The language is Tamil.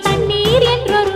தண்ணீர் என்றொரு